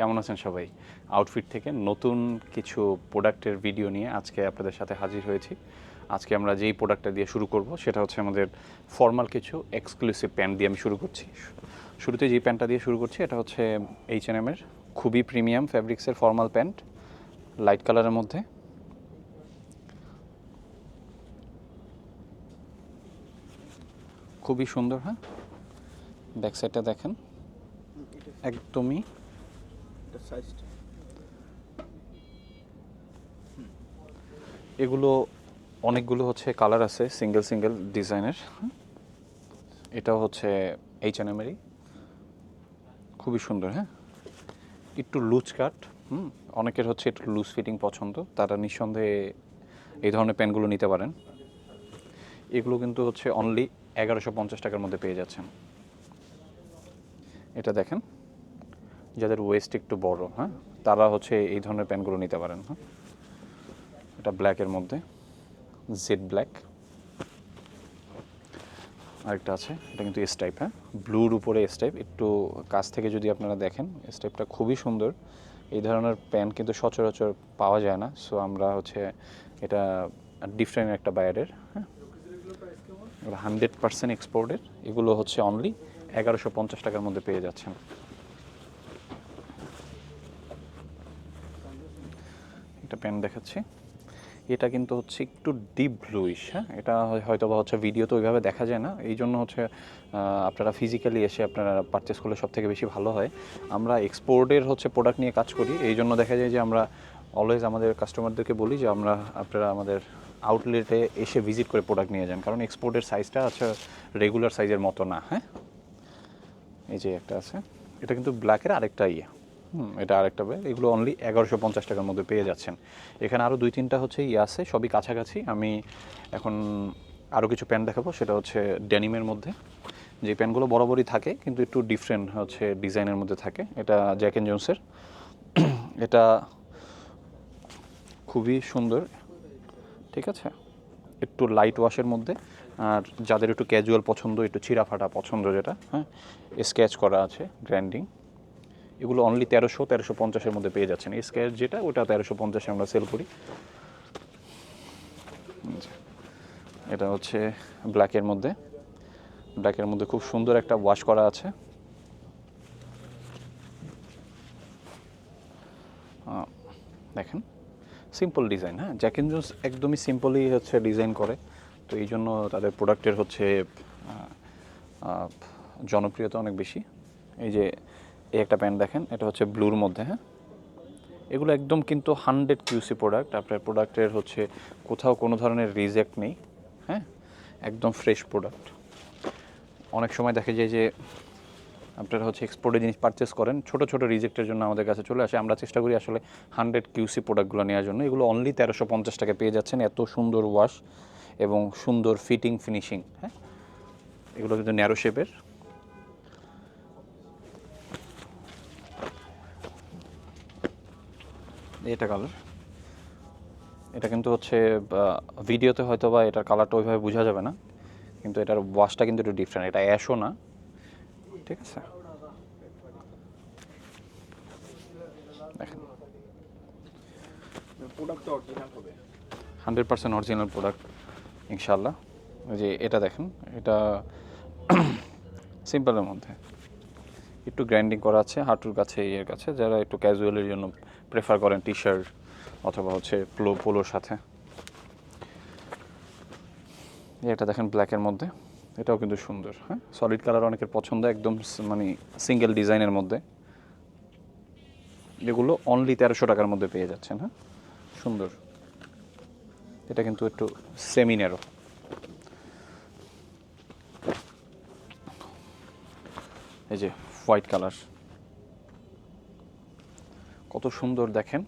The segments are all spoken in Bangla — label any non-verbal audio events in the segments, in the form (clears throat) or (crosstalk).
কেমন আছেন সবাই? আউটফিট থেকে নতুন কিছু প্রোডাক্টের ভিডিও নিয়ে আজকে আপনাদের সাথে হাজির হয়েছি। আজকে আমরা যেই প্রোডাক্টটা দিয়ে শুরু করব, সেটা হচ্ছে আমাদের ফর্মাল কিছু এক্সক্লুসিভ প্যান্ট দিয়ে আমি শুরু করছি। শুরুতে যেই প্যান্টটা দিয়ে শুরু করছি, এটা হচ্ছে এইচ এন এমের খুবই প্রিমিয়াম ফ্যাব্রিক্সের ফর্মাল প্যান্ট লাইট কালারের মধ্যে। খুবই সুন্দর হ্যাঁ? ব্যাক সাইডটা দেখেন। একদমই সাইজটা এগুলো অনেকগুলো হচ্ছে কালার আছে সিঙ্গেল সিঙ্গেল ডিজাইনের এটাও হচ্ছে এইচ এন এমেরই খুবই সুন্দর হ্যাঁ? একটু লুজ কাট হুম? অনেকের হচ্ছে একটু লুজ ফিটিং পছন্দ। তারা নিঃসন্দেহে এই ধরনের প্যান্টগুলো নিতে পারেন। এগুলো কিন্তু হচ্ছে অনলি এগারোশো পঞ্চাশ টাকার মধ্যে পেয়ে যাচ্ছেন। এটা দেখেন। যাদের ওয়েস্ট একটু বড় হ্যাঁ? তারা হচ্ছে এই ধরনের প্যান্টগুলো নিতে পারেন হ্যাঁ? এটা ব্ল্যাকের মধ্যে জেড ব্ল্যাক আরেকটা আছে, এটা কিন্তু এস টাইপ হ্যাঁ? ব্লুর উপরে এস টাইপ একটু কাছ থেকে যদি আপনারা দেখেন এস টাইপটা খুবই সুন্দর। এই ধরনের প্যান্ট কিন্তু সচরাচর পাওয়া যায় না সো আমরা হচ্ছে এটা ডিফারেন্ট একটা বায়ারের হ্যাঁ? হান্ড্রেড পার্সেন্ট এক্সপোর্টের এগুলো হচ্ছে অনলি এগারোশো পঞ্চাশ টাকার মধ্যে পেয়ে যাচ্ছেন। প্যান্ট দেখাচ্ছি। এটা কিন্তু হচ্ছে একটু ডিপ ব্লুইশ হ্যাঁ? এটা হয়- হয়তো বা হচ্ছে ভিডিও তো ওইভাবে দেখা যায় না। এই জন্য হচ্ছে আপনারা ফিজিক্যালি এসে আপনারা পারচেস করলে সব থেকে বেশি ভালো হয়। আমরা এক্সপোর্টের হচ্ছে প্রোডাক্ট নিয়ে কাজ করি। এই জন্য দেখা যায় যে আমরা অলওয়েজ আমাদের কাস্টমারদেরকে বলি যে আমরা, আপনারা আমাদের আউটলেটে এসে ভিজিট করে প্রোডাক্ট নিয়ে যান। কারণ এক্সপোর্টের সাইজটা আছে রেগুলার সাইজের মতো না হ্যাঁ? এই যে একটা আছে। এটা কিন্তু ব্ল্যাকের আরেকটা ইয়ে। এটা আরেকটা ব্যাগ এগুলো অনলি এগারোশো পঞ্চাশ টাকার মধ্যে পেয়ে যাচ্ছেন। এখানে আরও দুই তিনটা হচ্ছে ইয়ে আছে, সবই কাছাকাছি। আমি এখন আরও কিছু প্যান্ট দেখাবো, সেটা হচ্ছে ডেনিমের মধ্যে। যে প্যান্টগুলো বরাবরই থাকে, কিন্তু একটু ডিফারেন্ট হচ্ছে ডিজাইনের মধ্যে থাকে। এটা জ্যাক এন্ড জোন্সের এটা খুবই সুন্দর। ঠিক আছে? একটু লাইট ওয়াশের মধ্যে। আর যাদের একটু ক্যাজুয়াল পছন্দ, একটু ছিঁড়া ফাটা পছন্দ যেটা হ্যাঁ স্কেচ করা আছে গ্র্যান্ডিং এগুলো অনলি তেরোশো তেরোশো পঞ্চাশের মধ্যে পেয়ে যাচ্ছেন। স্কেচ যেটা, ওটা তেরোশো পঞ্চাশে আমরা সেল করি। এটা হচ্ছে ব্ল্যাকের মধ্যে। ব্ল্যাকের মধ্যে খুব সুন্দর একটা ওয়াশ করা আছে। দেখেন সিম্পল ডিজাইন হ্যাঁ? জ্যাকেন জোন্স একদমই সিম্পলই হচ্ছে ডিজাইন করে। তো এই জন্য তাদের প্রোডাক্টের হচ্ছে জনপ্রিয়তা অনেক বেশি। এই যে এই একটা প্যান্ট দেখেন, এটা হচ্ছে ব্লুর মধ্যে হ্যাঁ? এগুলো একদম কিন্তু হান্ড্রেড কিউসি প্রোডাক্ট, আপনার প্রোডাক্টের হচ্ছে কোথাও কোনো ধরনের রিজেক্ট নেই হ্যাঁ? একদম ফ্রেশ প্রোডাক্ট। অনেক সময় দেখা যায় যে আপনারা হচ্ছে এক্সপোর্টের জিনিস পারচেস করেন, ছোটো ছোটো রিজেক্টের জন্য আমাদের কাছে চলে আসে। আমরা চেষ্টা করি আসলে হান্ড্রেড কিউসি প্রোডাক্টগুলো নেওয়ার জন্য। এগুলো অনলি তেরোশো পঞ্চাশ টাকা পেয়ে যাচ্ছেন, এত সুন্দর ওয়াশ এবং সুন্দর ফিটিং ফিনিশিং হ্যাঁ? এগুলো কিন্তু ন্যারো শেপের এটা কালার এটা কিন্তু হচ্ছে ভিডিওতে হয়তো বা এটার কালারটা ওইভাবে বোঝা যাবে না কিন্তু এটার ওয়াশটা কিন্তু একটু ডিফারেন্ট এটা অ্যাশও না। ঠিক আছে? দেখেন। হান্ড্রেড পার্সেন্ট অরিজিনাল প্রোডাক্ট ইনশাল্লাহ যে এটা দেখেন এটা (clears throat) সিম্পলের মধ্যে। একটু গ্রাইন্ডিং করা আছে, হাঁটুর কাছে, ইয়ের কাছে, যারা একটু ক্যাজুয়ালের জন্য প্রেফার করেন টি শার্ট অথবা হচ্ছে পোলো পোলোর সাথে। এটা দেখেন ব্ল্যাকের মধ্যে, এটাও কিন্তু সুন্দর হ্যাঁ? সলিড কালার অনেকের পছন্দ, একদম মানে সিঙ্গেল ডিজাইনের মধ্যে। এগুলো অনলি তেরোশো টাকার মধ্যে পেয়ে যাচ্ছেন হ্যাঁ? সুন্দর। এটা কিন্তু একটু সেমিনেরো এই যে হোয়াইট কালার। কত সুন্দর দেখেন।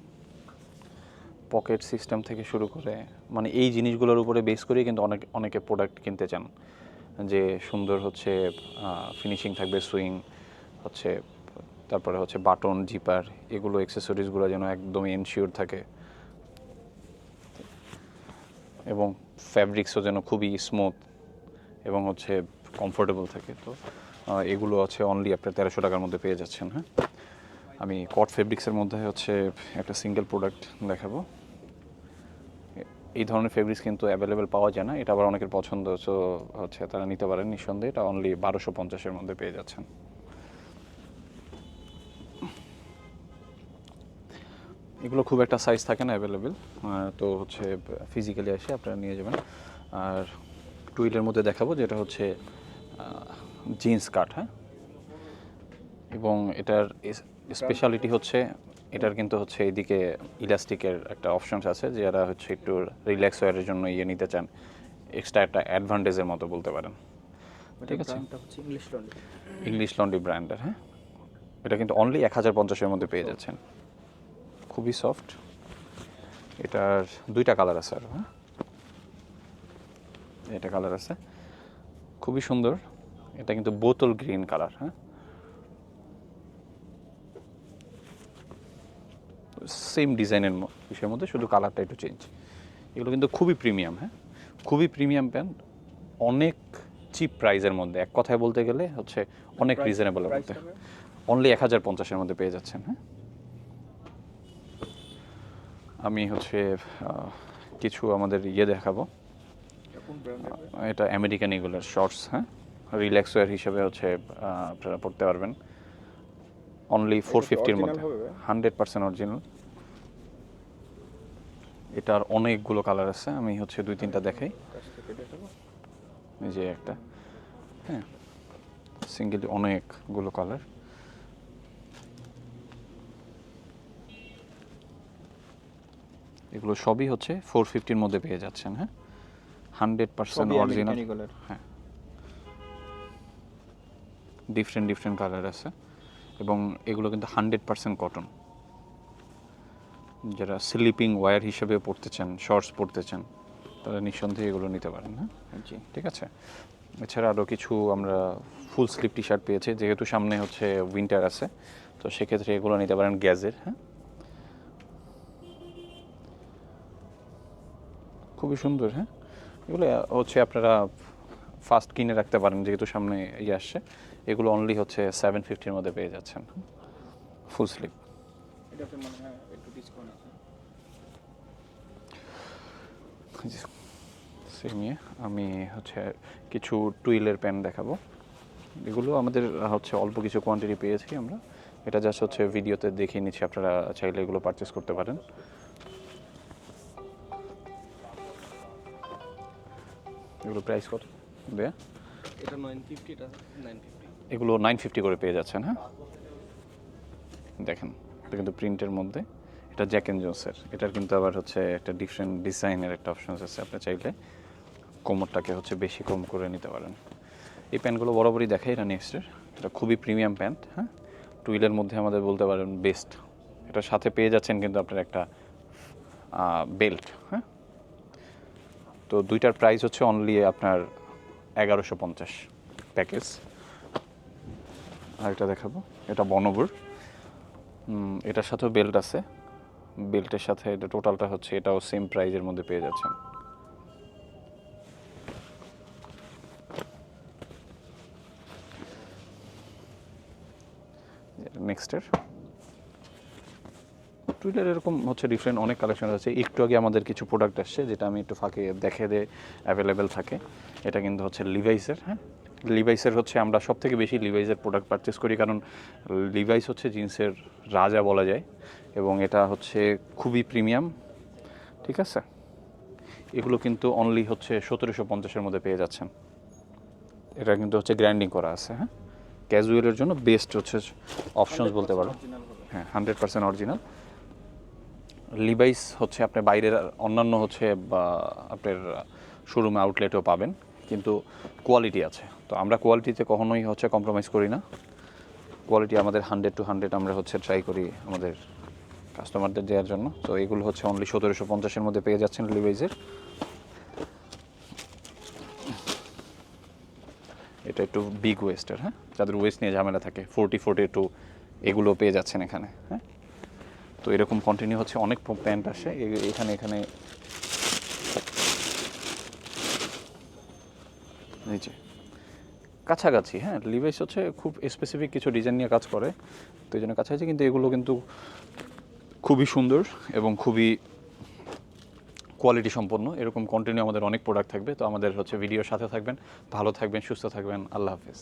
পকেট সিস্টেম থেকে শুরু করে মানে এই জিনিসগুলোর উপরে বেস করেই কিন্তু অনেক, অনেকে প্রোডাক্ট কিনতে চান। যে সুন্দর হচ্ছে ফিনিশিং থাকবে সুইং হচ্ছে, তারপরে হচ্ছে বাটন জিপার এগুলো অ্যাক্সেসরিজগুলো যেন একদমই এনশিওর থাকে। এবং ফ্যাব্রিক্সও যেন খুবই স্মুথ এবং হচ্ছে কমফোর্টেবল থাকে, তো এগুলো আছে অনলি আপনার তেরোশো টাকার মধ্যে পেয়ে যাচ্ছেন হ্যাঁ? আমি কট ফেব্রিক্সের মধ্যে হচ্ছে একটা সিঙ্গেল প্রোডাক্ট দেখাবো। এই ধরনের ফেব্রিক্স কিন্তু অ্যাভেলেবেল পাওয়া যায় না, এটা আবার অনেকের পছন্দ সো হচ্ছে তারা নিতে পারেন নিঃসন্দেহে, এটা অনলি বারোশো পঞ্চাশের মধ্যে পেয়ে যাচ্ছেন। এগুলো খুব একটা সাইজ থাকে না অ্যাভেলেবেল তো হচ্ছে ফিজিক্যালি এসে আপনারা নিয়ে যাবেন। আর টুইলের মধ্যে দেখাবো, যেটা হচ্ছে জিন্স কাট হ্যাঁ? এবং এটার স্পেশালিটি হচ্ছে এটার কিন্তু হচ্ছে এইদিকে ইলাস্টিকের একটা অপশনস আছে যারা হচ্ছে একটু রিল্যাক্স ওয়ারের জন্য ইয়ে নিতে চান। এক্সট্রা একটা অ্যাডভান্টেজের মতো বলতে পারেন। ঠিক আছে। ব্র্যান্ডটা ইংলিশ লন্ড্রি ইংলিশ লন্ডি ব্র্যান্ডের হ্যাঁ? এটা কিন্তু অনলি এক হাজার পঞ্চাশের মধ্যে পেয়ে যাচ্ছেন। খুবই সফট এটার দুইটা কালার আছে আর হ্যাঁ? এটা কালার আছে। খুবই সুন্দর। এটা কিন্তু বোতল গ্রিন কালার হ্যাঁ? সেম ডিজাইনের বিষয়ের মধ্যে শুধু কালারটা একটু চেঞ্জ এগুলো কিন্তু খুবই প্রিমিয়াম হ্যাঁ? খুবই প্রিমিয়াম প্যান্ট অনেক চিপ প্রাইজের মধ্যে। এক কথায় বলতে গেলে হচ্ছে অনেক রিজনেবলের মধ্যে। অনলি এক হাজার পঞ্চাশের মধ্যে পেয়ে যাচ্ছেন হ্যাঁ? আমি হচ্ছে কিছু আমাদের ইয়ে দেখাবো। এটা আমেরিকান এগুলোর শর্টস হ্যাঁ? রিল্যাক্স ওয়ার হিসেবে হচ্ছে আপনারা পড়তে পারবেন। অনলি ফোর ফিফটির মধ্যে। হান্ড্রেড পার্সেন্ট অরিজিনাল এটার অনেকগুলো কালার আছে আমি হচ্ছে দুই তিনটা দেখাই। দেখাবো। এই যে একটা। হ্যাঁ সিঙ্গেল অনেকগুলো কালার এগুলো সবই হচ্ছে ফোর ফিফটির মধ্যে পেয়ে যাচ্ছেন হ্যাঁ? হান্ড্রেড পার্সেন্ট অরিজিনাল হ্যাঁ। ডিফারেন্ট ডিফারেন্ট কালার আছে। এবং এগুলো কিন্তু হান্ড্রেড পার্সেন্ট কটন যারা স্লিপিং ওয়্যার হিসেবে পড়তে চান শর্টস পড়তে চান তারা নিঃসন্দেহে এগুলো নিতে পারেন হ্যাঁ? জি। ঠিক আছে? এছাড়া আরও কিছু আমরা ফুল স্লিপ টি শার্ট পেয়েছি যেহেতু সামনে হচ্ছে উইন্টার আছে তো সেক্ষেত্রে এগুলো নিতে পারেন গ্যাজের হ্যাঁ? খুবই সুন্দর হ্যাঁ? এগুলো হচ্ছে আপনারা ফাস্ট কিনে রাখতে পারেন যেহেতু সামনে ইয়ে আসছে। এগুলো অনলি হচ্ছে সেভেন ফিফটির মধ্যে পেয়ে যাচ্ছেন। ফুল স্লিপ সেমিয়ে আমি হচ্ছে কিছু টুইলের প্যান দেখাবো। এগুলো আমাদের হচ্ছে অল্প কিছু কোয়ান্টিটি পেয়েছি আমরা। এটা জাস্ট হচ্ছে ভিডিওতে দেখিয়ে নিচ্ছি আপনারা চাইলে এগুলো পারচেস করতে পারেন। এগুলো প্রাইস কত? এটা নাইন ফিফটি এটা নাইন ফিফটি এগুলো নাইন ফিফটি করে পেয়ে যাচ্ছেন হ্যাঁ? দেখেন এটা কিন্তু প্রিন্টের মধ্যে। এটা জ্যাক এন্ড জোন্সের এটার কিন্তু আবার হচ্ছে একটা ডিফারেন্ট ডিজাইনের একটা অপশন আছে। আপনি চাইলে কোমরটাকে হচ্ছে বেশি কম করে নিতে পারেন। এই প্যান্টগুলো বরাবরই দেখাই এটা নেক্সটের এটা খুবই প্রিমিয়াম প্যান্ট হ্যাঁ? টুইলের মধ্যে আমাদের বলতে পারেন বেস্ট এটার সাথে পেয়ে যাচ্ছেন কিন্তু আপনার একটা বেল্ট হ্যাঁ? তো দুইটার প্রাইস হচ্ছে অনলি আপনার এগারোশো পঞ্চাশ প্যাকেজ। আরেকটা দেখাবো। এটা বনবুর। এটার সাথেও বেল্ট আছে। বেল্টের সাথে এটা টোটালটা হচ্ছে এটাও সেম প্রাইজের মধ্যে পেয়ে যাচ্ছেন। নেক্সটের। টুইলের এরকম হচ্ছে ডিফারেন্ট অনেক কালেকশন আছে। একটু আগে আমাদের কিছু প্রোডাক্ট আসছে, যেটা আমি একটু ফাঁকে দেখে দে অ্যাভেলেবেল থাকে। এটা কিন্তু হচ্ছে লিভাইসের হ্যাঁ? লিভাইসের হচ্ছে আমরা সব থেকে বেশি লিভাইসের প্রোডাক্ট পারচেস করি, কারণ লিভাইস হচ্ছে জিন্সের রাজা বলা যায়, এবং এটা হচ্ছে খুবই প্রিমিয়াম ঠিক আছে? এগুলো কিন্তু অনলি হচ্ছে সতেরোশো পঞ্চাশের মধ্যে পেয়ে যাচ্ছেন। এটা কিন্তু হচ্ছে গ্র্যান্ডিং করা আছে হ্যাঁ? ক্যাজুয়ালের জন্য বেস্ট হচ্ছে অপশনস বলতে পারো। হ্যাঁ হান্ড্রেড পার্সেন্ট অরিজিনাল লিভাইস হচ্ছে আপনি বাইরের, অন্যান্য হচ্ছে আপনার শোরুমে আউটলেটেও পাবেন, কিন্তু কোয়ালিটি আছে। তো আমরা কোয়ালিটিতে কখনোই হচ্ছে কম্প্রোমাইজ করি না। কোয়ালিটি আমাদের হান্ড্রেড টু হান্ড্রেড আমরা হচ্ছে ট্রাই করি আমাদের কাস্টমারদের দেওয়ার জন্য। তো এগুলো হচ্ছে অনলি সতেরোশো পঞ্চাশের মধ্যে পেয়ে যাচ্ছেন লিভাইসের এটা একটু বিগ ওয়েস্টের হ্যাঁ? যাদের ওয়েস্ট নিয়ে ঝামেলা থাকে ফোরটি ফোরটি টু এগুলো পেয়ে যাচ্ছেন এখানে হ্যাঁ? তো এরকম কন্টিনিউ হচ্ছে, অনেক প্যান্ট আসে। এখানে এখানে। নিচে কাছাকাছি হ্যাঁ লিভাইস হচ্ছে খুব স্পেসিফিক কিছু ডিজাইন নিয়ে কাজ করে। তো এই জন্য কাছাকাছি, কিন্তু এগুলো কিন্তু খুবই সুন্দর এবং খুবই কোয়ালিটি সম্পন্ন। এরকম কন্টিনিউ আমাদের অনেক প্রোডাক্ট থাকবে। তো আমাদের হচ্ছে ভিডিওর সাথে থাকবেন। ভালো থাকবেন, সুস্থ থাকবেন। আল্লাহ হাফেজ।